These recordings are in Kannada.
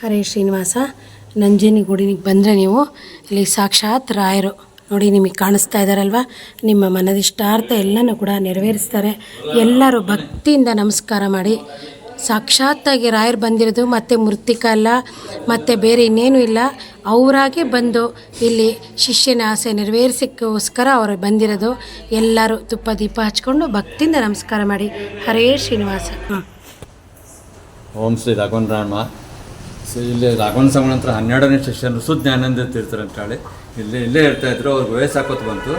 ಹರೇ ಶ್ರೀನಿವಾಸ, ನಂಜನಗೂಡಿನಿಗೆ ಬಂದರೆ ನೀವು ಇಲ್ಲಿ ಸಾಕ್ಷಾತ್ ರಾಯರು. ನೋಡಿ, ನಿಮಗೆ ಕಾಣಿಸ್ತಾ ಇದ್ದಾರಲ್ವ ನಿಮ್ಮ ಮನದಿಷ್ಟಾರ್ಥ ಎಲ್ಲನೂ ಕೂಡ ನೆರವೇರಿಸ್ತಾರೆ. ಎಲ್ಲರೂ ಭಕ್ತಿಯಿಂದ ನಮಸ್ಕಾರ ಮಾಡಿ. ಸಾಕ್ಷಾತ್ತಾಗಿ ರಾಯರು ಬಂದಿರೋದು ಮತ್ತು ಮೃತ್ತಿಕ ಅಲ್ಲ, ಮತ್ತು ಬೇರೆ ಇನ್ನೇನು ಇಲ್ಲ. ಅವರಾಗೆ ಬಂದು ಇಲ್ಲಿ ಶಿಷ್ಯನ ಆಸೆ ನೆರವೇರಿಸೋಕ್ಕೋಸ್ಕರ ಅವರು ಬಂದಿರೋದು. ಎಲ್ಲರೂ ತುಪ್ಪ ದೀಪ ಹಚ್ಕೊಂಡು ಭಕ್ತಿಯಿಂದ ನಮಸ್ಕಾರ ಮಾಡಿ. ಹರೇ ಶ್ರೀನಿವಾಸ. ಓಂ ಶ್ರೀ ರಾಘವನ್ ರಾಮ ಸೊ ಇಲ್ಲಿ ರಾಘವನ ಸಂಗಣ ಹತ್ರ ಹನ್ನೆರಡನೇ ಶಿಷ್ಯರು ಸುಜ್ಞಾನಂದ ತೀರ್ಥರು ಅಂತೇಳಿ ಇಲ್ಲಿ, ಇಲ್ಲೇ ಹೇಳ್ತಾ ಇದ್ರು, ಅವ್ರಿಗೆ ವಯಸ್ಸು ಹಾಕೋತ್ ಬಂತು.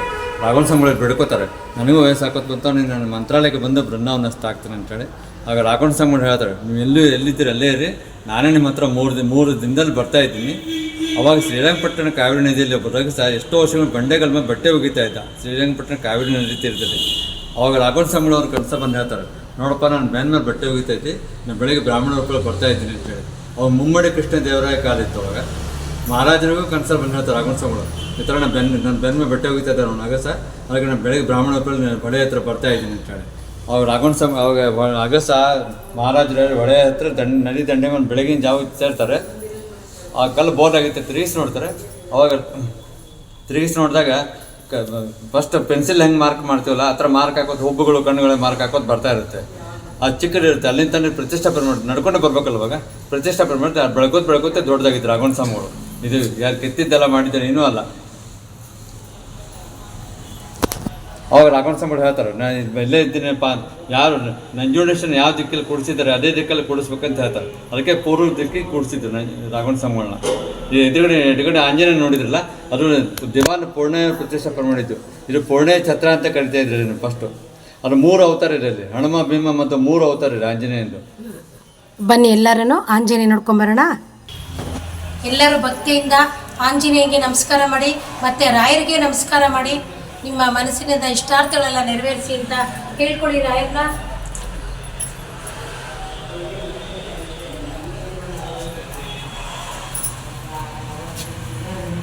ರಾಘವನ ಸಂಗಳಿ ಬಿಡ್ಕೋತಾರೆ. ನನಗೂ ವಯಸ್ಸು ಹಾಕೋತ್ ಬಂತು ನೀನು ನನ್ನ ಮಂತ್ರಾಲಯಕ್ಕೆ ಬಂದು ಬೃಂದಾವನ ಆಗ್ತಾನೆ ಅಂತೇಳಿ ಆಗ ರಾಘವನ ಸಂಗಡ ಹೇಳ್ತಾರೆ, ನೀವು ಎಲ್ಲೂ ಎಲ್ಲಿದ್ದೀರಿ? ಅಲ್ಲೇ ಇರಿ. ನಾನೇ ನಿಮ್ಮ ಹತ್ರ ಮೂರು ದಿನ ಮೂರು ದಿನದಲ್ಲಿ ಬರ್ತಾ ಇದ್ದೀನಿ. ಅವಾಗ ಶ್ರೀರಂಗಪಟ್ಟಣ ಕಾವೇರಿ ನದಿಯಲ್ಲಿ ರಘು ಸಹ ಎಷ್ಟೋ ವರ್ಷಗಳು ಬಂಡೆಗಳ ಮೇಲೆ ಬಟ್ಟೆ ಒಗಿತಾ ಇದ್ದ. ಶ್ರೀರಂಗಪಟ್ಟಣ ಕಾವೇರಿ ನದಿ ತೀರ್ಥದಲ್ಲಿ ಅವಾಗ ರಾಘವನ ಸಂಗಳ ಅವ್ರ ಕೆಲಸ ಬಂದು ಹೇಳ್ತಾರೆ, ನೋಡಪ್ಪ, ನಾನು ಮೇಲೆ ಬಟ್ಟೆ ಒಗಿತೈತಿ ನಾನು ಬೆಳಗ್ಗೆ ಬ್ರಾಹ್ಮಣ ಬರ್ತಾ ಇದ್ದೀನಿ ಅಂತ ಹೇಳಿ. ಅವ್ರು ಮುಮ್ಮಡಿ ಕೃಷ್ಣ ದೇವರಾಯ ಕಾಲಿತ್ತು ಅವಾಗ. ಮಹಾರಾಜನಿಗೂ ಕನ್ಸಲ್ ಬಂದು ಹೇಳ್ತಾರೆ ಸ್ವಾಮಿಗಳು, ಈ ಥರ ನಾನು ಬೆನ್ನ ನನ್ನ ಬೆನ್ನ ಮೇಲೆ ಹೋಗ್ತಾ ಇದ್ದಾರೆ ಅವ್ನು ಅಗಸ ಅದಕ್ಕೆ ನಾನು ಬೆಳಗ್ಗೆ ಬ್ರಾಹ್ಮಣ ನಾನು ಹೊಳೆ ಹತ್ರ ಬರ್ತಾ ಇದ್ದೀನಿ ಅಂತ ಹೇಳಿ. ಅವಾಗ ರಾಘವನ್ ಸ್ವಾಮಿ, ಅವಾಗ ಅಗಸ ಮಹಾರಾಜರು ಹೊಳೆ ಹತ್ರ ದಂಡ, ನದಿ ದಂಡೆ ಮೇಲೆ ಬೆಳಗಿನ ಜಾವ ಸೇರ್ತಾರೆ. ಆ ಕಲ್ಲು ಬೋರ್ ಆಗಿತ್ತು, ತಿರುಗಿಸಿ ನೋಡ್ತಾರೆ. ಅವಾಗ ತಿರುಗಿಸಿ ನೋಡಿದಾಗ ಫಸ್ಟ್ ಪೆನ್ಸಿಲ್ ಹೆಂಗೆ ಮಾರ್ಕ್ ಮಾಡ್ತೀವಲ್ಲ, ಆ ಥರ ಮಾರ್ಕ್ ಹಾಕೋದು, ಹುಬ್ಬುಗಳು ಕಣ್ಣುಗಳಿಗೆ ಮಾರ್ಕ್ ಹಾಕೋದು ಬರ್ತಾ ಇರುತ್ತೆ. ಅದು ಚಿಕ್ಕದಿರುತ್ತೆ, ಅಲ್ಲಿಂದ ತಾನೇ ಪ್ರತಿಷ್ಠಾಪನೆ ಮಾಡಿ ನಡ್ಕೊಂಡು ಬರ್ಬೇಕಲ್ಲ ಇವಾಗ? ಪ್ರತಿಷ್ಠಾಪನೆ ಮಾಡಿ ಅದು ಬೆಳಕೋತ್ ದೊಡ್ಡದಾಗಿತ್ತು ರಾಘವನ್ ಸ್ವಾಮಿಗಳು. ಇದು ಯಾರು ಕೆತ್ತಿದ್ದೆಲ್ಲ ಮಾಡಿದ್ದಾರೆ ಏನೂ ಅಲ್ಲ. ಅವಾಗ ರಾಘವನ್ ಸ್ವಾಮಿಗಳು ಹೇಳ್ತಾರೆ ನಾನು ಇಲ್ಲೇ ಇದ್ದೀನಪ್ಪ ಯಾರು, ನಂಜುಂಡೇಶ್ವರನ ಯಾವ ದಿಕ್ಕಲ್ಲಿ ಕೂಡಿಸಿದ್ದಾರೆ, ಅದೇ ದಿಕ್ಕಲ್ಲಿ ಕೂಡಿಸ್ಬೇಕಂತ ಹೇಳ್ತಾರೆ. ಅದಕ್ಕೆ ಪೂರ್ವ ದಿಕ್ಕಿಗೆ ಕೂಡಿಸಿದ್ರು ನಂಜ ರಾಘವನ್ ಸ್ವಾಮಿಗಳನ್ನ ಈ ಎದುರುಗಡೆ ಎದುರುಗಡೆ ಆಂಜನೇಯ ನೋಡಿದ್ರಲ್ಲ, ಅದು ದಿವಾನ ಪೂರ್ಣ ಪ್ರತಿಷ್ಠಾಪನೆ ಮಾಡಿದ್ದು ಇದು ಪೂರ್ಣೇ ಛತ್ರ ಅಂತ ಕರಿತಾ ಇದ್ರು ಫಸ್ಟು ಅದು ಮೂರು ಅವತಾರ ಇದೆ ಅಲ್ಲಿ ಹನುಮ ಭೀಮ ಮತ್ತು ಮೂರು ಅವತಾರ ಇದೆ ಆಂಜನೇಯಂದು. ಬನ್ನಿ ಎಲ್ಲರನ್ನು ಆಂಜನೇಯ ನೋಡ್ಕೊಂಬರೋಣ. ಎಲ್ಲರೂ ಭಕ್ತಿಯಿಂದ ಆಂಜನೇಯಗೆ ನಮಸ್ಕಾರ ಮಾಡಿ ಮತ್ತೆ ರಾಯರಿಗೆ ನಮಸ್ಕಾರ ಮಾಡಿ ನಿಮ್ಮ ಮನಸ್ಸಿನಿಂದ ಇಷ್ಟಾರ್ಥಗಳೆಲ್ಲ ನೆರವೇರಿಸಿ ಅಂತ ಕೇಳ್ಕೊಳ್ಳಿ ರಾಯರ್ನ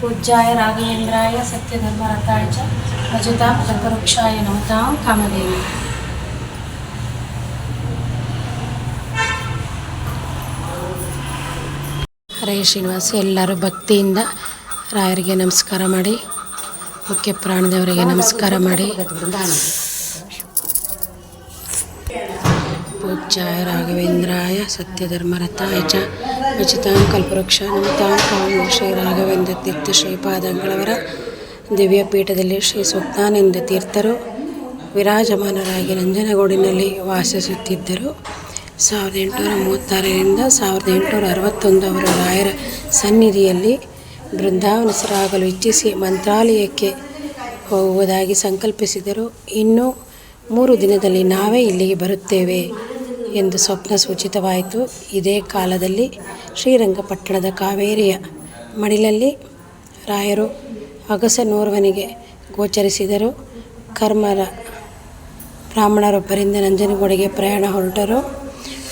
ಪೂಜ್ಯಾಯ ರಾಘವೇಂದ್ರಾಯ ಸತ್ಯಧರ್ಮರಥಾಯ ಚ. ಭಜತಾಂ ಕಲ್ಪವೃಕ್ಷಾಯ ನಮತಾ ಕಾಮದೇವಿ ಹರೇ ಶ್ರೀನಿವಾಸ, ಎಲ್ಲರೂ ಭಕ್ತಿಯಿಂದ ರಾಯರಿಗೆ ನಮಸ್ಕಾರ ಮಾಡಿ, ಮುಖ್ಯ ಪ್ರಾಣದೇವರಿಗೆ ನಮಸ್ಕಾರ ಮಾಡಿ. ಪೂಜ್ಯ ರಾಘವೇಂದ್ರಾಯ ಸತ್ಯಧರ್ಮರಥಾಯ ಚ ಉಚಿತಾಂ ಕಲ್ಪವೃಕ್ಷ ನಮತಾಂ ಕಾಮ ರಾಘವೇಂದ್ರ ತೀರ್ಥ ಶ್ರೀಪಾದಂಗಳವರ ದಿವ್ಯ ಪೀಠದಲ್ಲಿ ಶ್ರೀ ಸುಜ್ಞಾನಂದ ತೀರ್ಥರು ವಿರಾಜಮಾನರಾಗಿ ನಂಜನಗೂಡಿನಲ್ಲಿ ವಾಸಿಸುತ್ತಿದ್ದರು. ಸಾವಿರದ ಎಂಟುನೂರ ಮೂವತ್ತಾರರಿಂದ ಸಾವಿರದ ಎಂಟುನೂರ ಅರವತ್ತೊಂದು ಅವರ ರಾಯರ ಸನ್ನಿಧಿಯಲ್ಲಿ ಬೃಂದಾವನಸರಾಗಲು ಇಚ್ಛಿಸಿ ಮಂತ್ರಾಲಯಕ್ಕೆ ಹೋಗುವುದಾಗಿ ಸಂಕಲ್ಪಿಸಿದರು. ಇನ್ನು ಮೂರು ದಿನದಲ್ಲಿ ನಾವೇ ಇಲ್ಲಿಗೆ ಬರುತ್ತೇವೆ ಎಂದು ಸ್ವಪ್ನ ಸೂಚಿತವಾಯಿತು. ಇದೇ ಕಾಲದಲ್ಲಿ ಶ್ರೀರಂಗಪಟ್ಟಣದ ಕಾವೇರಿಯ ಮಡಿಲಲ್ಲಿ ರಾಯರು ಅಗಸನೋರ್ವನಿಗೆ ಗೋಚರಿಸಿದರು. ಕರ್ಮರ ಬ್ರಾಹ್ಮಣರೊಬ್ಬರಿಂದ ನಂಜನಗೂಡಿಗೆ ಪ್ರಯಾಣ ಹೊರಟರು.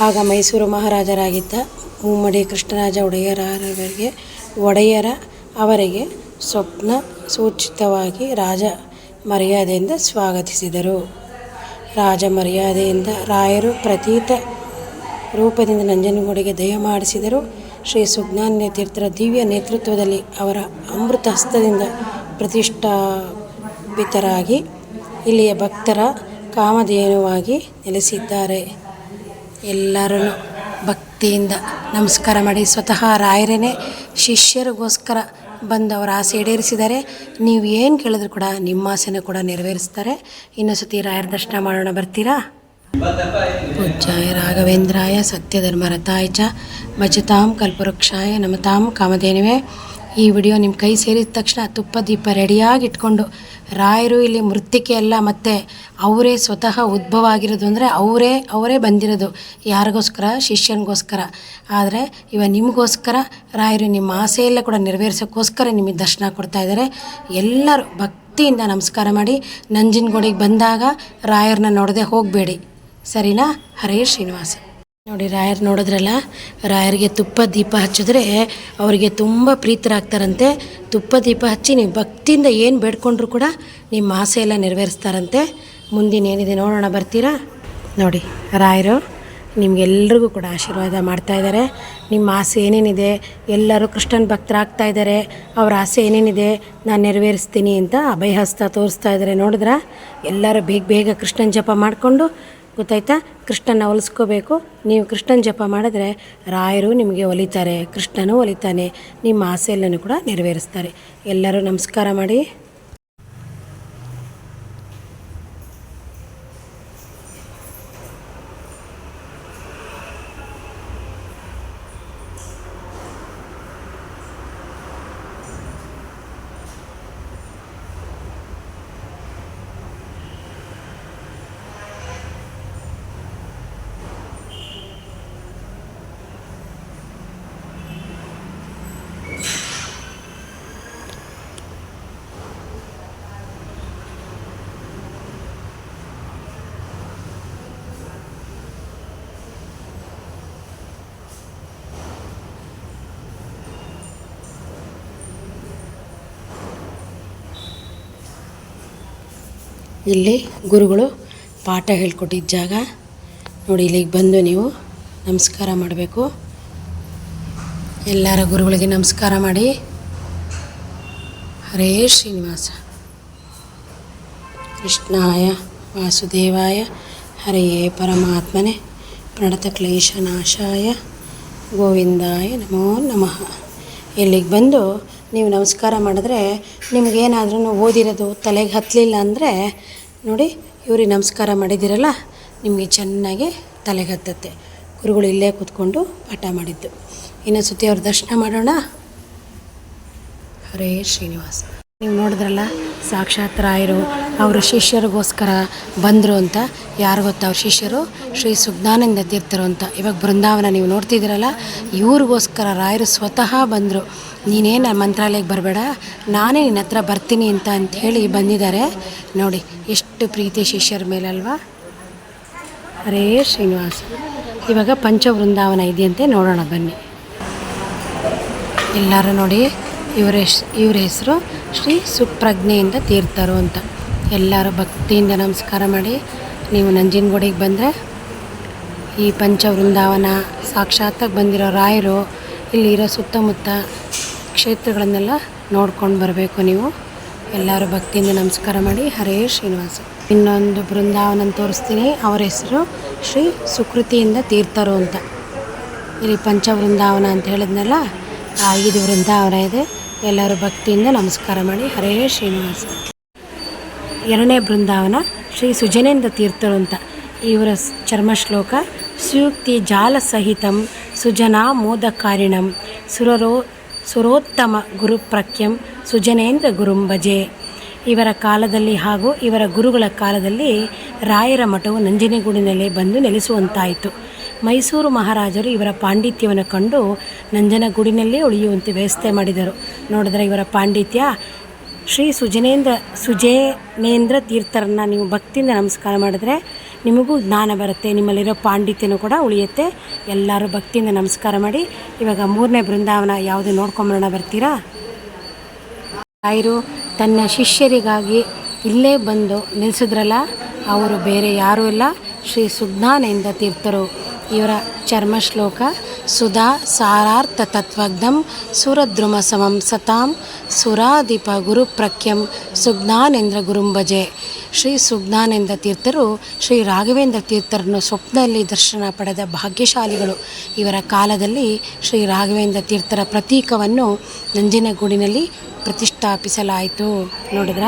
ಆಗ ಮೈಸೂರು ಮಹಾರಾಜರಾಗಿದ್ದ ಮುಮ್ಮಡಿ ಕೃಷ್ಣರಾಜ ಒಡೆಯರವರಿಗೆ, ಒಡೆಯರ ಅವರಿಗೆ ಸ್ವಪ್ನ ಸೂಚಿತವಾಗಿ ರಾಜ ಮರ್ಯಾದೆಯಿಂದ ಸ್ವಾಗತಿಸಿದರು. ರಾಜ ಮರ್ಯಾದೆಯಿಂದ ರಾಯರು ಪ್ರತೀತ ರೂಪದಿಂದ ನಂಜನಗೂಡಿಗೆ ದಯ ಮಾಡಿಸಿದರು ಶ್ರೀ ಸುಜ್ಞಾನ ತೀರ್ಥರ ದಿವ್ಯ ನೇತೃತ್ವದಲ್ಲಿ ಅವರ ಅಮೃತ ಹಸ್ತದಿಂದ ಪ್ರತಿಷ್ಠಾಪಿತರಾಗಿ ಇಲ್ಲಿಯ ಭಕ್ತರ ಕಾಮಧೇನುವಾಗಿ ನೆಲೆಸಿದ್ದಾರೆ. ಎಲ್ಲರೂ ಭಕ್ತಿಯಿಂದ ನಮಸ್ಕಾರ ಮಾಡಿ ಸ್ವತಃ ರಾಯರೇ ಶಿಷ್ಯರಿಗೋಸ್ಕರ ಬಂದು ಅವರ ಆಸೆ ಈಡೇರಿಸಿದ್ದಾರೆ ನೀವು ಏನು ಕೇಳಿದ್ರು ಕೂಡ ನಿಮ್ಮ ಆಸೆನೂ ಕೂಡ ನೆರವೇರಿಸ್ತಾರೆ. ಇನ್ನೊಂದು ಸತಿ ರಾಯರ ದರ್ಶನ ಮಾಡೋಣ ಬರ್ತೀರಾ? ಪೂಜ್ಯಾಯ ರಾಘವೇಂದ್ರಾಯ ಸತ್ಯಧರ್ಮರಥಾಯ ಚ ಭಜತಾಂ ಕಲ್ಪವೃಕ್ಷಾಯ ನಮತಾಂ ಕಾಮಧೇನುವೆ. ಈ ವಿಡಿಯೋ ನಿಮ್ಮ ಕೈ ಸೇರಿದ ತಕ್ಷಣ ತುಪ್ಪ ದೀಪ ರೆಡಿಯಾಗಿ ಇಟ್ಕೊಂಡು ರಾಯರು ಇಲ್ಲಿ ಮೃತ್ತಿಕೆ ಅಲ್ಲ, ಮತ್ತು ಅವರೇ ಸ್ವತಃ ಉದ್ಭವ ಆಗಿರೋದು ಅಂದರೆ ಅವರೇ ಅವರೇ ಬಂದಿರೋದು. ಯಾರಿಗೋಸ್ಕರ? ಶಿಷ್ಯನಿಗೋಸ್ಕರ. ಆದರೆ ಇವ ನಿಮಗೋಸ್ಕರ, ರಾಯರು ನಿಮ್ಮ ಆಸೆಯೆಲ್ಲ ಎಲ್ಲ ಕೂಡ ನೆರವೇರಿಸೋಕ್ಕೋಸ್ಕರ ನಿಮಗೆ ದರ್ಶನ ಕೊಡ್ತಾ ಇದ್ದಾರೆ. ಎಲ್ಲರೂ ಭಕ್ತಿಯಿಂದ ನಮಸ್ಕಾರ ಮಾಡಿ, ನಂಜನಗೂಡಿಗೆ ಬಂದಾಗ ರಾಯರನ್ನ ನೋಡದೆ ಹೋಗಬೇಡಿ. ಸರಿನಾ? ಹರೇ ಶ್ರೀನಿವಾಸ. ನೋಡಿ, ರಾಯರು ನೋಡಿದ್ರಲ್ಲ? ರಾಯರಿಗೆ ತುಪ್ಪ, ದೀಪ ಹಚ್ಚಿದ್ರೆ ಅವರಿಗೆ ತುಂಬ ಪ್ರೀತರಾಗ್ತಾರಂತೆ. ತುಪ್ಪ, ದೀಪ ಹಚ್ಚಿ ನೀವು ಭಕ್ತಿಯಿಂದ ಏನು ಬೇಡ್ಕೊಂಡ್ರು ಕೂಡ ನಿಮ್ಮ ಆಸೆ ಎಲ್ಲ ನೆರವೇರಿಸ್ತಾರಂತೆ. ಮುಂದಿನ ಏನಿದೆ ನೋಡೋಣ, ಬರ್ತೀರಾ? ನೋಡಿ, ರಾಯರು ನಿಮಗೆಲ್ರಿಗೂ ಕೂಡ ಆಶೀರ್ವಾದ ಮಾಡ್ತಾ ಇದ್ದಾರೆ. ನಿಮ್ಮ ಆಸೆ ಏನೇನಿದೆ? ಎಲ್ಲರೂ ಕೃಷ್ಣನ್ ಭಕ್ತರಾಗ್ತಾ ಇದ್ದಾರೆ. ಅವ್ರ ಆಸೆ ಏನೇನಿದೆ? ನಾನು ನೆರವೇರಿಸ್ತೀನಿ ಅಂತ ಅಭಯಹಸ್ತ ತೋರಿಸ್ತಾ ಇದ್ದಾರೆ ನೋಡಿದ್ರ? ಎಲ್ಲರೂ ಬೇಗ ಬೇಗ ಕೃಷ್ಣನ್ ಜಪ ಮಾಡಿಕೊಂಡು ಗೊತ್ತಾಯ್ತಾ? ಕೃಷ್ಣನ ಒಲಿಸ್ಕೋಬೇಕು ನೀವು ಕೃಷ್ಣನ ಜಪ ಮಾಡಿದ್ರೆ ರಾಯರು ನಿಮಗೆ ಒಲಿತಾರೆ, ಕೃಷ್ಣನೂ ಒಲಿತಾನೆ, ನಿಮ್ಮ ಆಸೆಯಲ್ಲೂ ಕೂಡ ನೆರವೇರಿಸ್ತಾರೆ. ಎಲ್ಲರೂ ನಮಸ್ಕಾರ ಮಾಡಿ. ಇಲ್ಲಿ ಗುರುಗಳು ಪಾಠ ಹೇಳ್ಕೊಟ್ಟಿದ್ದ ಜಾಗ. ನೋಡಿ, ಇಲ್ಲಿಗೆ ಬಂದು ನೀವು ನಮಸ್ಕಾರ ಮಾಡಬೇಕು. ಎಲ್ಲರ ಗುರುಗಳಿಗೆ ನಮಸ್ಕಾರ ಮಾಡಿ. ಹರೇ ಶ್ರೀನಿವಾಸ. ಕೃಷ್ಣಾಯ ವಾಸುದೇವಾಯ. ಹರೆಯೇ ಪರಮಾತ್ಮನೆ. ಪ್ರಣತ ಕ್ಲೇಶನಾಶಾಯ ಗೋವಿಂದಾಯ ನಮೋ ನಮಃ. ಇಲ್ಲಿಗೆ ಬಂದು ನೀವು ನಮಸ್ಕಾರ ಮಾಡಿದ್ರೆ ನಿಮಗೇನಾದ್ರೂ ಓದಿರೋದು ತಲೆಗೆ ಹತ್ತಲಿಲ್ಲ ಅಂದರೆ ನೋಡಿ, ಇವ್ರಿಗೆ ನಮಸ್ಕಾರ ಮಾಡಿದ್ದೀರಲ್ಲ, ನಿಮಗೆ ಚೆನ್ನಾಗಿ ತಲೆಗೆ ಹತ್ತತ್ತೆ. ಗುರುಗಳು ಇಲ್ಲೇ ಕೂತ್ಕೊಂಡು ಪಾಠ ಮಾಡಿದ್ದು. ಇನ್ನೊಂದು ಸುತ್ತಿ ಅವ್ರ ದರ್ಶನ ಮಾಡೋಣ. ಹರೇ ಶ್ರೀನಿವಾಸ. ನೀವು ನೋಡಿದ್ರಲ್ಲ ಸಾಕ್ಷಾತ್ ರಾಯರು ಅವರ ಶಿಷ್ಯರಿಗೋಸ್ಕರ ಬಂದರು ಅಂತ ಯಾರು ಗೊತ್ತಾ? ಅವ್ರ ಶಿಷ್ಯರು ಶ್ರೀ ಸುಜ್ಞಾನಂದ ತೀರ್ಥರು ಅಂತ. ಇವಾಗ ಬೃಂದಾವನ ನೀವು ನೋಡ್ತಿದ್ದೀರಲ್ಲ, ಇವ್ರಿಗೋಸ್ಕರ ರಾಯರು ಸ್ವತಃ ಬಂದರು. ನೀನೇನು ಮಂತ್ರಾಲಯಕ್ಕೆ ಬರಬೇಡ, ನಾನೇ ನಿನ್ನ ಹತ್ರ ಬರ್ತೀನಿ ಅಂತ ಹೇಳಿ ಬಂದಿದ್ದಾರೆ. ನೋಡಿ, ಎಷ್ಟು ಪ್ರೀತಿ ಶಿಷ್ಯರ ಮೇಲಲ್ವಾ? ಅರೇ ಶ್ರೀನಿವಾಸ, ಇವಾಗ ಪಂಚವೃಂದಾವನ ಇದೆಯಂತೆ ನೋಡೋಣ ಬನ್ನಿ. ಎಲ್ಲರೂ ನೋಡಿ ಇವರ ಇವ್ರ ಹೆಸರು ಶ್ರೀ ಸುಪ್ರಜ್ಞೆಯಿಂದ ತೀರ್ಥರು ಅಂತ. ಎಲ್ಲರೂ ಭಕ್ತಿಯಿಂದ ನಮಸ್ಕಾರ ಮಾಡಿ ನೀವು ನಂಜನಗೂಡಿಗೆ ಬಂದರೆ ಈ ಪಂಚವೃಂದಾವನ, ಸಾಕ್ಷಾತ್ತಾಗಿ ಬಂದಿರೋ ರಾಯರು ಇಲ್ಲಿರೋ ಸುತ್ತಮುತ್ತ ಕ್ಷೇತ್ರಗಳನ್ನೆಲ್ಲ ನೋಡ್ಕೊಂಡು ಬರಬೇಕು ನೀವು. ಎಲ್ಲರೂ ಭಕ್ತಿಯಿಂದ ನಮಸ್ಕಾರ ಮಾಡಿ ಹರೇ ಶ್ರೀನಿವಾಸ. ಇನ್ನೊಂದು ಬೃಂದಾವನ ತೋರಿಸ್ತೀನಿ. ಅವರ ಹೆಸರು ಶ್ರೀ ಸುಕೃತಿಯಿಂದ ತೀರ್ಥರು ಅಂತ. ಇಲ್ಲಿ ಪಂಚವೃಂದಾವನ ಅಂತ ಹೇಳಿದ್ನಲ್ಲ ಐದು ವೃಂದಾವನ ಇದೆ. ಎಲ್ಲರೂ ಭಕ್ತಿಯಿಂದ ನಮಸ್ಕಾರ ಮಾಡಿ ಹರೇ ಶ್ರೀನಿವಾಸ. ಎರಡನೇ ಬೃಂದಾವನ ಶ್ರೀ ಸುಜನೇಂದ್ರ ತೀರ್ಥರು ಅಂತ. ಇವರ ಚರ್ಮ ಶ್ಲೋಕ, ಸುಯುಕ್ತಿ ಜಾಲ ಸಹಿತಂ ಸುಜನಾ ಮೋದಕಾರಿಣಂ ಸುರರೋ ಸುರೋತ್ತಮ ಗುರುಪ್ರಖ್ಯಂ ಸುಜನೇಂದ್ರ ಗುರುಂ ಭಜೆ. ಇವರ ಕಾಲದಲ್ಲಿ ಹಾಗೂ ಇವರ ಗುರುಗಳ ಕಾಲದಲ್ಲಿ ರಾಯರ ಮಠವು ನಂಜನಗೂಡಿನಲ್ಲಿ ಬಂದು ನೆಲೆಸುವಂತಾಯಿತು. ಮೈಸೂರು ಮಹಾರಾಜರು ಇವರ ಪಾಂಡಿತ್ಯವನ್ನು ಕಂಡು ನಂಜನಗೂಡಿನಲ್ಲೇ ಉಳಿಯುವಂತೆ ವ್ಯವಸ್ಥೆ ಮಾಡಿದರು. ನೋಡಿದ್ರೆ ಇವರ ಪಾಂಡಿತ್ಯ ಶ್ರೀ ಸುಜನೇಂದ್ರ ಸುಜೇನೇಂದ್ರ ತೀರ್ಥರನ್ನ ನೀವು ಭಕ್ತಿಯಿಂದ ನಮಸ್ಕಾರ ಮಾಡಿದ್ರೆ ನಿಮಗೂ ಜ್ಞಾನ ಬರುತ್ತೆ, ನಿಮ್ಮಲ್ಲಿರೋ ಪಾಂಡಿತ್ಯನೂ ಕೂಡ ಉಳಿಯುತ್ತೆ. ಎಲ್ಲರೂ ಭಕ್ತಿಯಿಂದ ನಮಸ್ಕಾರ ಮಾಡಿ. ಇವಾಗ ಮೂರನೇ ಬೃಂದಾವನ ಯಾವುದು ನೋಡ್ಕೊಂಬರೋಣ ಬರ್ತೀರಾ? ರಾಯರು ತನ್ನ ಶಿಷ್ಯರಿಗಾಗಿ ಇಲ್ಲೇ ಬಂದು ನಿಲ್ಲಿಸಿದ್ರಲ್ಲ ಅವರು ಬೇರೆ ಯಾರೂ ಇಲ್ಲ. ಶ್ರೀ ಸುಜ್ಞಾನೇಂದ್ರ ತೀರ್ಥರು. ಇವರ ಚರ್ಮ ಶ್ಲೋಕ, ಸುಧಾ ಸಾರಾರ್ಥ ತತ್ವಗ್ಧಂ ಸುರದ್ರುಮ ಸಮಂ ಸತಾಂ ಸುರಾಧಿಪ ಗುರುಪ್ರಖ್ಯಂ ಸುಜ್ಞಾನೇಂದ್ರ ಗುರುಂಬಜೆ ಶ್ರೀ ಸುಜ್ಞಾನೇಂದ್ರ ತೀರ್ಥರು, ಶ್ರೀ ರಾಘವೇಂದ್ರ ತೀರ್ಥರನ್ನು ಸ್ವಪ್ನದಲ್ಲಿ ದರ್ಶನ ಪಡೆದ ಭಾಗ್ಯಶಾಲಿಗಳು. ಇವರ ಕಾಲದಲ್ಲಿ ಶ್ರೀ ರಾಘವೇಂದ್ರ ತೀರ್ಥರ ಪ್ರತೀಕವನ್ನು ನಂಜನಗೂಡಿನಲ್ಲಿ ಪ್ರತಿಷ್ಠಾಪಿಸಲಾಯಿತು. ನೋಡಿದ್ರ?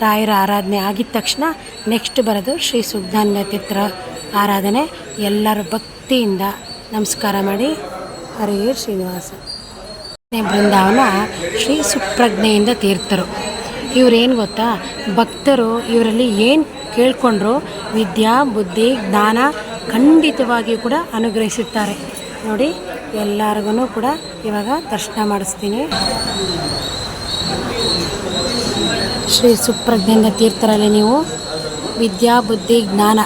ರಾಯರ ಆರಾಧನೆ ಆಗಿದ ತಕ್ಷಣ ನೆಕ್ಸ್ಟ್ ಬರೋದು ಶ್ರೀ ಸುಜ್ಞಾನೇಂದ್ರ ತೀರ್ಥರ ಆರಾಧನೆ ಎಲ್ಲರೂ ಭಕ್ತಿಯಿಂದ ನಮಸ್ಕಾರ ಮಾಡಿ. ಹರೇ ಶ್ರೀನಿವಾಸ. ಬೃಂದಾವನ ಶ್ರೀ ಸುಪ್ರಜ್ಞೆಯಿಂದ ತೀರ್ಥರು. ಇವರೇನು ಗೊತ್ತಾ? ಭಕ್ತರು ಇವರಲ್ಲಿ ಏನು ಕೇಳ್ಕೊಂಡ್ರು? ವಿದ್ಯಾ, ಬುದ್ಧಿ, ಜ್ಞಾನ ಖಂಡಿತವಾಗಿಯೂ ಕೂಡ ಅನುಗ್ರಹಿಸುತ್ತಾರೆ. ನೋಡಿ ಎಲ್ಲರಿಗೂ ಕೂಡ ಇವಾಗ ದರ್ಶನ ಮಾಡಿಸ್ತೀನಿ. ಶ್ರೀ ಸುಪ್ರಜ್ಞೆಯಿಂದ ತೀರ್ಥರಲ್ಲಿ ನೀವು ವಿದ್ಯಾ, ಬುದ್ಧಿ, ಜ್ಞಾನ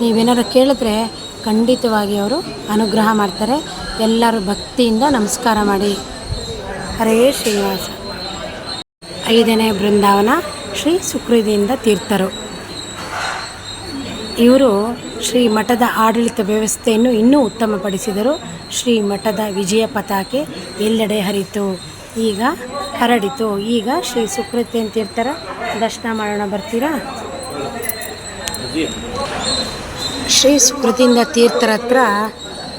ನೀವೇನಾರು ಕೇಳಿದ್ರೆ ಖಂಡಿತವಾಗಿ ಅವರು ಅನುಗ್ರಹ ಮಾಡ್ತಾರೆ. ಎಲ್ಲರೂ ಭಕ್ತಿಯಿಂದ ನಮಸ್ಕಾರ ಮಾಡಿ. ಹರೇ ಶ್ರೀನಿವಾಸ. ಐದನೇ ಬೃಂದಾವನ ಶ್ರೀ ಸುಕೃತಿಯಿಂದ ತೀರ್ಥರು. ಇವರು ಶ್ರೀ ಮಠದ ಆಡಳಿತ ವ್ಯವಸ್ಥೆಯನ್ನು ಇನ್ನೂ ಉತ್ತಮಪಡಿಸಿದರು. ಶ್ರೀ ಮಠದ ವಿಜಯ ಪತಾಕೆ ಎಲ್ಲೆಡೆ ಹರಿತು. ಈಗ ಹರಡಿತು. ಈಗ ಶ್ರೀ ಸುಕೃತಿಯನ್ ತೀರ್ಥರ ದರ್ಶನ ಮಾಡೋಣ ಬರ್ತೀರಾ? ಶ್ರೀ ಸ್ಮೃತಿಯಿಂದ ತೀರ್ಥರ ಹತ್ರ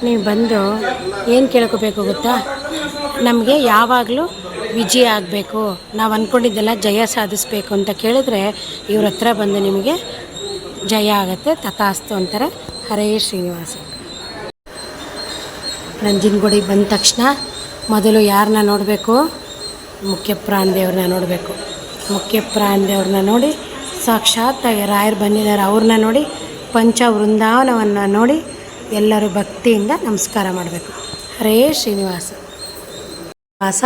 ನೀವು ಬಂದು ಏನು ಕೇಳ್ಕೋಬೇಕು ಗೊತ್ತಾ? ನಮಗೆ ಯಾವಾಗಲೂ ವಿಜಯ ಆಗಬೇಕು. ನಾವು ಅಂದ್ಕೊಂಡಿದ್ದೆಲ್ಲ ಜಯ ಸಾಧಿಸಬೇಕು ಅಂತ ಕೇಳಿದ್ರೆ ಇವ್ರ ಹತ್ರ ಬಂದು ನಿಮಗೆ ಜಯ ಆಗುತ್ತೆ, ತಥಾಸ್ತು ಅಂತಾರೆ. ಹರೇ ಶ್ರೀನಿವಾಸ. ನಂಜನಗೂಡಿಗೆ ಬಂದ ತಕ್ಷಣ ಮೊದಲು ಯಾರನ್ನ ನೋಡಬೇಕು? ಮುಖ್ಯ ಪ್ರಾಣದೇವ್ರನ್ನ ನೋಡಬೇಕು. ಮುಖ್ಯ ಪ್ರಾಣದೇವ್ರನ್ನ ನೋಡಿ, ಸಾಕ್ಷಾತ್ ರಾಯರು ಬಂದಿದ್ದಾರೆ ಅವ್ರನ್ನ ನೋಡಿ ಪಂಚ ವೃಂದಾವನವನ್ನು ನೋಡಿ ಎಲ್ಲರೂ ಭಕ್ತಿಯಿಂದ ನಮಸ್ಕಾರ ಮಾಡಬೇಕು. ಹರೇ ಶ್ರೀನಿವಾಸ. ವಾಸ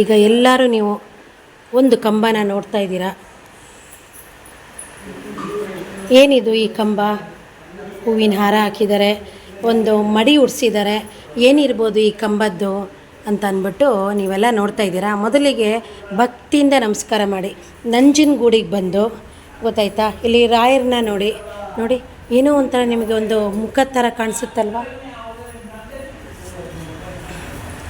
ಈಗ ಎಲ್ಲರೂ ನೀವು ಒಂದು ಕಂಬನ ನೋಡ್ತಾ ಇದ್ದೀರಾ? ಏನಿದು ಈ ಕಂಬ? ಹೂವಿನ ಹಾರ ಹಾಕಿದ್ದಾರೆ, ಒಂದು ಮಡಿ ಉಡ್ಸಿದ್ದಾರೆ. ಏನಿರ್ಬೋದು ಈ ಕಂಬದ್ದು ಅಂತ ಅಂದ್ಬಿಟ್ಟು ನೀವೆಲ್ಲ ನೋಡ್ತಾ ಇದ್ದೀರಾ? ಮೊದಲಿಗೆ ಭಕ್ತಿಯಿಂದ ನಮಸ್ಕಾರ ಮಾಡಿ. ನಂಜನಗೂಡಿಗೆ ಬಂದು ಗೊತ್ತಾಯ್ತಾ? ಇಲ್ಲಿ ರಾಯರನ್ನ ನೋಡಿ ನೋಡಿ, ಏನೋ ಒಂಥರ ನಿಮಗೆ ಒಂದು ಮುಖದ ಥರ ಕಾಣಿಸುತ್ತಲ್ವಾ?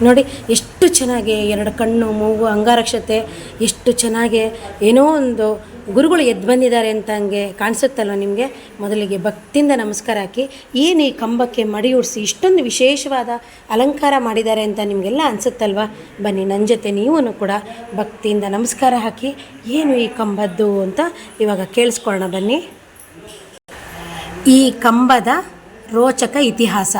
ನೋಡಿ, ಎಷ್ಟು ಚೆನ್ನಾಗಿ ಎರಡು ಕಣ್ಣು, ಮೂಗು, ಅಂಗಾರಕ್ಷತೆ, ಎಷ್ಟು ಚೆನ್ನಾಗಿ ಏನೋ ಒಂದು ಗುರುಗಳು ಎದ್ದು ಬಂದಿದ್ದಾರೆ ಅಂತ ಹಂಗೆ ಕಾಣಿಸುತ್ತಲ್ವ ನಿಮಗೆ? ಮೊದಲಿಗೆ ಭಕ್ತಿಯಿಂದ ನಮಸ್ಕಾರ ಹಾಕಿ. ಏನು ಈ ಕಂಬಕ್ಕೆ ಮಡಿಯೂಡಿಸಿ ಇಷ್ಟೊಂದು ವಿಶೇಷವಾದ ಅಲಂಕಾರ ಮಾಡಿದ್ದಾರೆ ಅಂತ ನಿಮಗೆಲ್ಲ ಅನಿಸುತ್ತಲ್ವ? ಬನ್ನಿ ನನ್ನ ಜೊತೆ ನೀವೂ ಕೂಡ ಭಕ್ತಿಯಿಂದ ನಮಸ್ಕಾರ ಹಾಕಿ. ಏನು ಈ ಕಂಬದ್ದು ಅಂತ ಇವಾಗ ಕೇಳಿಸ್ಕೊಳ್ಳೋಣ ಬನ್ನಿ. ಈ ಕಂಬದ ರೋಚಕ ಇತಿಹಾಸ.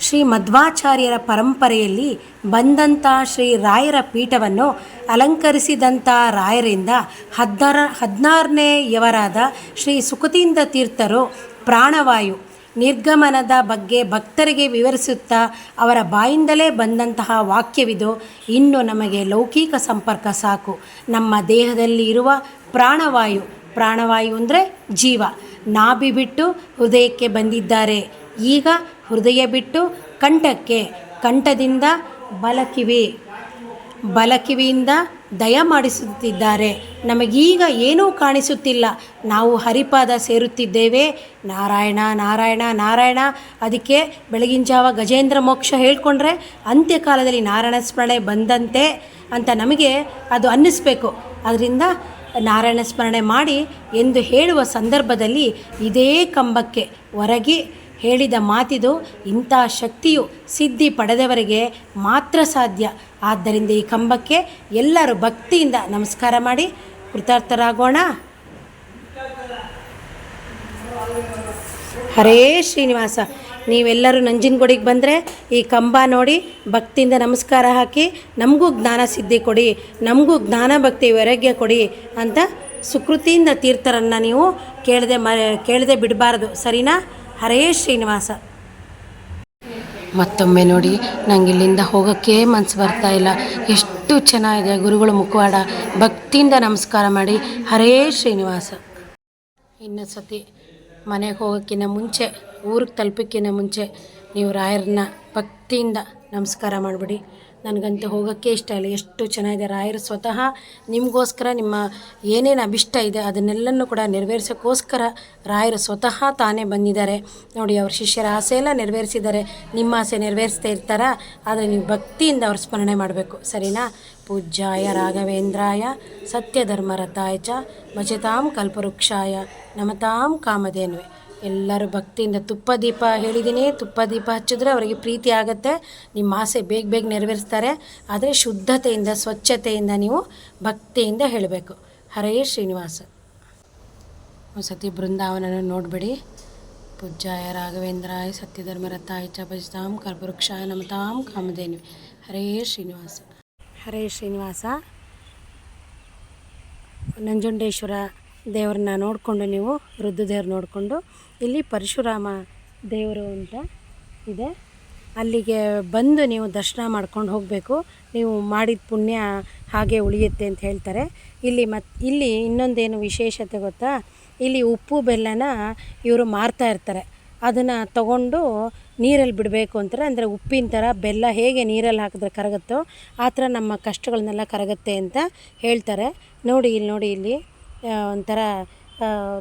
ಶ್ರೀ ಮಧ್ವಾಚಾರ್ಯರ ಪರಂಪರೆಯಲ್ಲಿ ಬಂದಂಥ ಶ್ರೀ ರಾಯರ ಪೀಠವನ್ನು ಅಲಂಕರಿಸಿದಂಥ ರಾಯರಿಂದ ಹದಿನಾರ ಯವರಾದ ಶ್ರೀ ಸುಖತೀಂದ ತೀರ್ಥರು ಪ್ರಾಣವಾಯು ನಿರ್ಗಮನದ ಬಗ್ಗೆ ಭಕ್ತರಿಗೆ ವಿವರಿಸುತ್ತಾ ಅವರ ಬಾಯಿಂದಲೇ ಬಂದಂತಹ ವಾಕ್ಯವಿದು, ಇನ್ನು ನಮಗೆ ಲೌಕಿಕ ಸಂಪರ್ಕ ಸಾಕು. ನಮ್ಮ ದೇಹದಲ್ಲಿ ಇರುವ ಪ್ರಾಣವಾಯು ಪ್ರಾಣವಾಯು ಅಂದರೆ ಜೀವ. ನಾಭಿ ಬಿಟ್ಟು ಹೃದಯಕ್ಕೆ ಬಂದಿದ್ದಾರೆ. ಈಗ ಹೃದಯ ಬಿಟ್ಟು ಕಂಠಕ್ಕೆ, ಕಂಠದಿಂದ ಬಲಕಿವಿ. ಬಲಕಿವಿಯಿಂದ ದಯ ಮಾಡಿಸುತ್ತಿದ್ದಾರೆ. ನಮಗೀಗ ಏನೂ ಕಾಣಿಸುತ್ತಿಲ್ಲ. ನಾವು ಹರಿಪಾದ ಸೇರುತ್ತಿದ್ದೇವೆ. ನಾರಾಯಣ ನಾರಾಯಣ ನಾರಾಯಣ. ಅದಕ್ಕೆ ಬೆಳಗಿನ ಜಾವ ಗಜೇಂದ್ರ ಮೋಕ್ಷ ಹೇಳ್ಕೊಂಡ್ರೆ ಅಂತ್ಯಕಾಲದಲ್ಲಿ ನಾರಾಯಣ ಸ್ಮರಣೆ ಬಂದಂತೆ ಅಂತ ನಮಗೆ ಅದು ಅನ್ನಿಸ್ಬೇಕು. ಅದರಿಂದ ನಾರಾಯಣ ಸ್ಮರಣೆ ಮಾಡಿ ಎಂದು ಹೇಳುವ ಸಂದರ್ಭದಲ್ಲಿ ಇದೇ ಕಂಬಕ್ಕೆ ಹೊರಗಿ ಹೇಳಿದ ಮಾತಿದು ಇಂಥ ಶಕ್ತಿಯು ಸಿದ್ಧಿ ಪಡೆದವರಿಗೆ ಮಾತ್ರ ಸಾಧ್ಯ. ಆದ್ದರಿಂದ ಈ ಕಂಬಕ್ಕೆ ಎಲ್ಲರೂ ಭಕ್ತಿಯಿಂದ ನಮಸ್ಕಾರ ಮಾಡಿ ಕೃತಾರ್ಥರಾಗೋಣ. ಹರೇ ಶ್ರೀನಿವಾಸ, ನೀವೆಲ್ಲರೂ ನಂಜನಗೂಡಿಗೆ ಬಂದರೆ ಈ ಕಂಬ ನೋಡಿ ಭಕ್ತಿಯಿಂದ ನಮಸ್ಕಾರ ಹಾಕಿ ನಮಗೂ ಜ್ಞಾನ ಸಿದ್ಧಿ ಕೊಡಿ, ನಮಗೂ ಜ್ಞಾನ ಭಕ್ತಿ ವೈರಾಗ್ಯ ಕೊಡಿ ಅಂತ ಸುಕೃತಿಯಿಂದ ತೀರ್ಥರನ್ನು ನೀವು ಕೇಳದೆ ಮ, ಕೇಳದೆ ಬಿಡಬಾರ್ದು. ಸರಿನಾ? ಹರೇ ಶ್ರೀನಿವಾಸ. ಮತ್ತೊಮ್ಮೆ ನೋಡಿ, ನಂಗೆ ಇಲ್ಲಿಂದ ಹೋಗೋಕ್ಕೆ ಮನಸ್ಸು ಬರ್ತಾ ಇಲ್ಲ. ಎಷ್ಟು ಚೆನ್ನಾಗಿದೆ, ಗುರುಗಳ ಮುಖವಾಡ. ಭಕ್ತಿಯಿಂದ ನಮಸ್ಕಾರ ಮಾಡಿ, ಹರೇ ಶ್ರೀನಿವಾಸ. ಇನ್ನು ಸತಿ, ಮನೆಗೆ ಹೋಗೋಕ್ಕಿಂತ ಮುಂಚೆ, ಊರಿಗೆ ತಲುಪೋಕ್ಕಿಂತ ಮುಂಚೆ, ನೀವು ರಾಯರನ್ನ ಭಕ್ತಿಯಿಂದ ನಮಸ್ಕಾರ ಮಾಡಿಬಿಡಿ. ನನಗಂತೂ ಹೋಗೋಕ್ಕೆ ಇಷ್ಟ ಇಲ್ಲ. ಎಷ್ಟು ಚೆನ್ನಾಗಿದೆ. ರಾಯರು ಸ್ವತಃ ನಿಮಗೋಸ್ಕರ ನಿಮ್ಮ ಏನೇನು ಅಭಿಷ್ಟ ಇದೆ ಅದನ್ನೆಲ್ಲನೂ ಕೂಡ ನೆರವೇರಿಸೋಕ್ಕೋಸ್ಕರ ರಾಯರು ಸ್ವತಃ ತಾನೇ ಬಂದಿದ್ದಾರೆ. ನೋಡಿ, ಅವ್ರ ಶಿಷ್ಯರ ಆಸೆ ಎಲ್ಲ ನೆರವೇರಿಸಿದ್ದಾರೆ. ನಿಮ್ಮ ಆಸೆ ನೆರವೇರಿಸ್ತಾ ಇರ್ತಾರಾ. ಆದರೆ ನೀವು ಭಕ್ತಿಯಿಂದ ಅವ್ರ ಸ್ಮರಣೆ ಮಾಡಬೇಕು. ಸರಿನಾ? ಪೂಜ್ಯಾಯ ರಾಘವೇಂದ್ರಾಯ ಸತ್ಯಧರ್ಮರಥಾಯ ಚ ಭಜತಾಂ ಕಲ್ಪವೃಕ್ಷಾಯ ನಮತಾಂ ಕಾಮಧೇನ್ವೆ. ಎಲ್ಲರೂ ಭಕ್ತಿಯಿಂದ ತುಪ್ಪ ದೀಪ ಹೇಳಿದ್ದೀನಿ ತುಪ್ಪ ದೀಪ ಹಚ್ಚಿದ್ರೆ ಅವರಿಗೆ ಪ್ರೀತಿ ಆಗುತ್ತೆ. ನಿಮ್ಮ ಆಸೆ ಬೇಗ ಬೇಗ ನೆರವೇರಿಸ್ತಾರೆ. ಆದರೆ ಶುದ್ಧತೆಯಿಂದ, ಸ್ವಚ್ಛತೆಯಿಂದ ನೀವು ಭಕ್ತಿಯಿಂದ ಹೇಳಬೇಕು. ಹರೇ ಶ್ರೀನಿವಾಸ. ಸತಿ ಬೃಂದಾವನನ ನೋಡಬೇಡಿ. ಪೂಜ್ಯಾಯ ರಾಘವೇಂದ್ರಾಯ ಸತ್ಯಧರ್ಮರತಾಯ ಚ ಭಜತಾಂ ಕಲ್ಪವೃಕ್ಷಾಯ ನಮತಾಂ ಕಾಮಧೇನು ಹರೇ ಶ್ರೀನಿವಾಸ. ಹರೇ ಶ್ರೀನಿವಾಸ. ನಂಜುಂಡೇಶ್ವರ ದೇವ್ರನ್ನ ನೋಡಿಕೊಂಡು ನೀವು ರುದ್ರದೇವ್ರು ನೋಡಿಕೊಂಡು ಇಲ್ಲಿ ಪರಶುರಾಮ ದೇವರು ಅಂತ ಇದೆ. ಅಲ್ಲಿಗೆ ಬಂದು ನೀವು ದರ್ಶನ ಮಾಡ್ಕೊಂಡು ಹೋಗಬೇಕು. ನೀವು ಮಾಡಿದ ಪುಣ್ಯ ಹಾಗೆ ಉಳಿಯುತ್ತೆ ಅಂತ ಹೇಳ್ತಾರೆ. ಇಲ್ಲಿ ಮತ್ತು ಇಲ್ಲಿ ಇನ್ನೊಂದೇನು ವಿಶೇಷತೆ ಗೊತ್ತಾ? ಇಲ್ಲಿ ಉಪ್ಪು, ಬೆಲ್ಲನ ಇವರು ಮಾರ್ತಾ ಇರ್ತಾರೆ. ಅದನ್ನು ತಗೊಂಡು ನೀರಲ್ಲಿ ಬಿಡಬೇಕು ಅಂತಾರೆ. ಅಂದರೆ ಉಪ್ಪಿನ ಥರ ಬೆಲ್ಲ ಹೇಗೆ ನೀರಲ್ಲಿ ಹಾಕಿದ್ರೆ ಕರಗುತ್ತೋ ಆ ಥರ ನಮ್ಮ ಕಷ್ಟಗಳನ್ನೆಲ್ಲ ಕರಗುತ್ತೆ ಅಂತ ಹೇಳ್ತಾರೆ. ನೋಡಿ ಇಲ್ಲಿ ನೋಡಿ ಇಲ್ಲಿ. ಒಂಥರ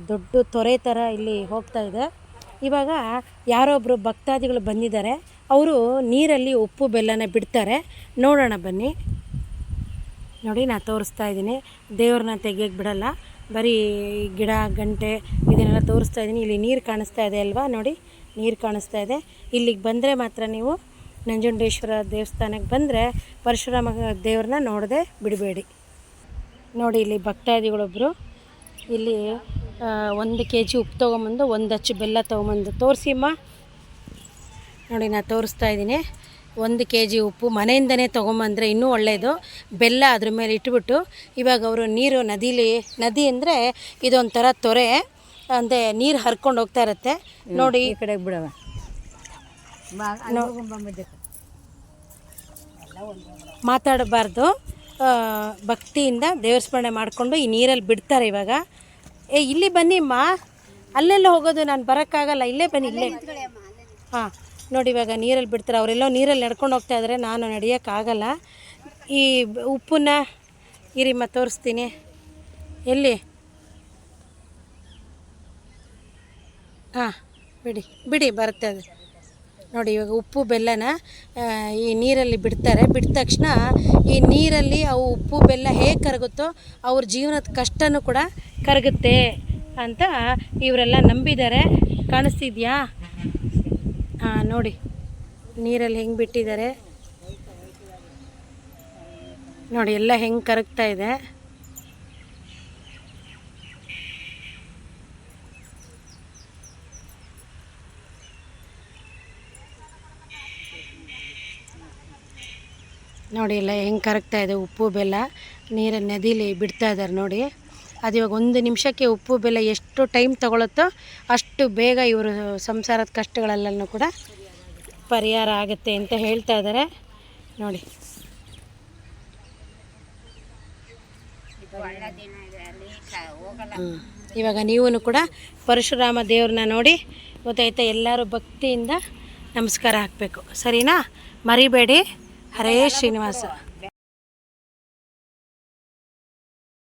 ದೊಡ್ಡ ತೊರೆ ಥರ ಇಲ್ಲಿ ಹೋಗ್ತಾ ಇದೆ. ಇವಾಗ ಯಾರೊಬ್ಬರು ಭಕ್ತಾದಿಗಳು ಬಂದಿದ್ದಾರೆ. ಅವರು ನೀರಲ್ಲಿ ಉಪ್ಪು ಬೆಲ್ಲನ ಬಿಡ್ತಾರೆ. ನೋಡೋಣ ಬನ್ನಿ. ನೋಡಿ ನಾನು ತೋರಿಸ್ತಾ ಇದ್ದೀನಿ. ದೇವ್ರನ್ನ ತೆಗಿಯೋಕ್ಕೆ ಬಿಡಲ್ಲ. ಬರೀ ಗಿಡ, ಗಂಟೆ ಇದನ್ನೆಲ್ಲ ತೋರಿಸ್ತಾ ಇದ್ದೀನಿ. ಇಲ್ಲಿ ನೀರು ಕಾಣಿಸ್ತಾ ಇದೆ ಅಲ್ವಾ? ನೋಡಿ, ನೀರು ಕಾಣಿಸ್ತಾ ಇದೆ. ಇಲ್ಲಿಗೆ ಬಂದರೆ ಮಾತ್ರ ನೀವು ನಂಜುಂಡೇಶ್ವರ ದೇವಸ್ಥಾನಕ್ಕೆ ಬಂದರೆ ಪರಶುರಾಮ ದೇವ್ರನ್ನ ನೋಡದೆ ಬಿಡಬೇಡಿ. ನೋಡಿ, ಇಲ್ಲಿ ಭಕ್ತಾದಿಗಳೊಬ್ಬರು ಇಲ್ಲಿ ಒಂದು ಕೆ ಜಿ ಉಪ್ಪು ತೊಗೊಂಬಂದು ಒಂದು ಅಚ್ಚು ಬೆಲ್ಲ ತೊಗೊಂಬಂದು ತೋರಿಸಿಮ್ಮ ನೋಡಿ ನಾನು ತೋರಿಸ್ತಾ ಇದ್ದೀನಿ. ಒಂದು ಕೆ ಜಿ ಉಪ್ಪು ಮನೆಯಿಂದನೇ ತೊಗೊಂಬಂದರೆ ಇನ್ನೂ ಒಳ್ಳೆಯದು ಬೆಲ್ಲ ಅದ್ರ ಮೇಲೆ ಇಟ್ಬಿಟ್ಟು ಇವಾಗ ಅವರು ನೀರು ನದಿಲಿ ನದಿ ಅಂದರೆ ಇದೊಂಥರ ತೊರೆ ಅಂದರೆ ನೀರು ಹರ್ಕೊಂಡು ಹೋಗ್ತಾ ಇರುತ್ತೆ. ನೋಡಿ. ಈ ಕಡೆಗೆ ಬಿಡವ. ಮಾತಾಡಬಾರ್ದು. ಭಕ್ತಿಯಿಂದ ದೇವಸ್ಮರಣೆ ಮಾಡಿಕೊಂಡು ಈ ನೀರಲ್ಲಿ ಬಿಡ್ತಾರೆ ಇವಾಗ. ಏ, ಇಲ್ಲಿ ಬನ್ನಿ ಅಮ್ಮ. ಅಲ್ಲೆಲ್ಲ ಹೋಗೋದು ನಾನು ಬರೋಕ್ಕಾಗಲ್ಲ. ಇಲ್ಲೇ ಬನ್ನಿ, ಇಲ್ಲೇ. ಹಾಂ, ನೋಡಿ ಇವಾಗ ನೀರಲ್ಲಿ ಬಿಡ್ತಾರೆ. ಅವರೆಲ್ಲೋ ನೀರಲ್ಲಿ ನಡ್ಕೊಂಡು ಹೋಗ್ತಾ ಇದ್ದಾರೆ ನಾನು ನಡೆಯೋಕ್ಕಾಗಲ್ಲ. ಈ ಉಪ್ಪನ್ನ ಇರಿಮ್ಮ ತೋರಿಸ್ತೀನಿ. ಎಲ್ಲಿ? ಹಾಂ, ಬಿಡಿ. ಬಿಡಿ, ಬರುತ್ತೆ ಅದು. ನೋಡಿ, ಇವಾಗ ಉಪ್ಪು, ಬೆಲ್ಲನ ಈ ನೀರಲ್ಲಿ ಬಿಡ್ತಾರೆ. ಬಿಟ್ಟ ತಕ್ಷಣ ಈ ನೀರಲ್ಲಿ ಅವು ಉಪ್ಪು, ಬೆಲ್ಲ ಹೇಗೆ ಕರಗುತ್ತೋ ಅವ್ರ ಜೀವನದ ಕಷ್ಟನೂ ಕೂಡ ಕರಗುತ್ತೆ ಅಂತ ಇವರೆಲ್ಲ ನಂಬಿದ್ದಾರೆ. ಕಾಣಿಸ್ತಿದ್ಯಾ? ಹಾಂ ನೋಡಿ, ನೀರಲ್ಲಿ ಹೆಂಗೆ ಬಿಟ್ಟಿದ್ದಾರೆ. ನೋಡಿ, ಎಲ್ಲ ಹೆಂಗೆ ಕರಗ್ತಾ ಇದೆ. ನೋಡಿ ಎಲ್ಲ ಹೆಂಗೆ ಕರಗ್ತಾ ಇದೆ ಉಪ್ಪು ಬೆಲ್ಲ. ನೀರ ನದಿಲಿ ಬಿಡ್ತಾ ಇದ್ದಾರೆ ನೋಡಿ. ಅದು ಇವಾಗ ಒಂದು ನಿಮಿಷಕ್ಕೆ ಉಪ್ಪು ಬೆಲ್ಲ ಎಷ್ಟು ಟೈಮ್ ತಗೊಳುತ್ತೋ ಅಷ್ಟು ಬೇಗ ಇವರು ಸಂಸಾರದ ಕಷ್ಟಗಳಲ್ಲೂ ಕೂಡ ಪರಿಹಾರ ಆಗುತ್ತೆ ಅಂತ ಹೇಳ್ತಾ ಇದ್ದಾರೆ ನೋಡಿ. ಇವಾಗ ನೀವು ಕೂಡ ಪರಶುರಾಮ ದೇವ್ರನ್ನ ನೋಡಿ ಗೊತ್ತಾಯ್ತಾ ಎಲ್ಲರೂ ಭಕ್ತಿಯಿಂದ ನಮಸ್ಕಾರ ಹಾಕಬೇಕು. ಸರಿನಾ? ಮರಿಬೇಡಿ. ಹರೇ ಶ್ರೀನಿವಾಸ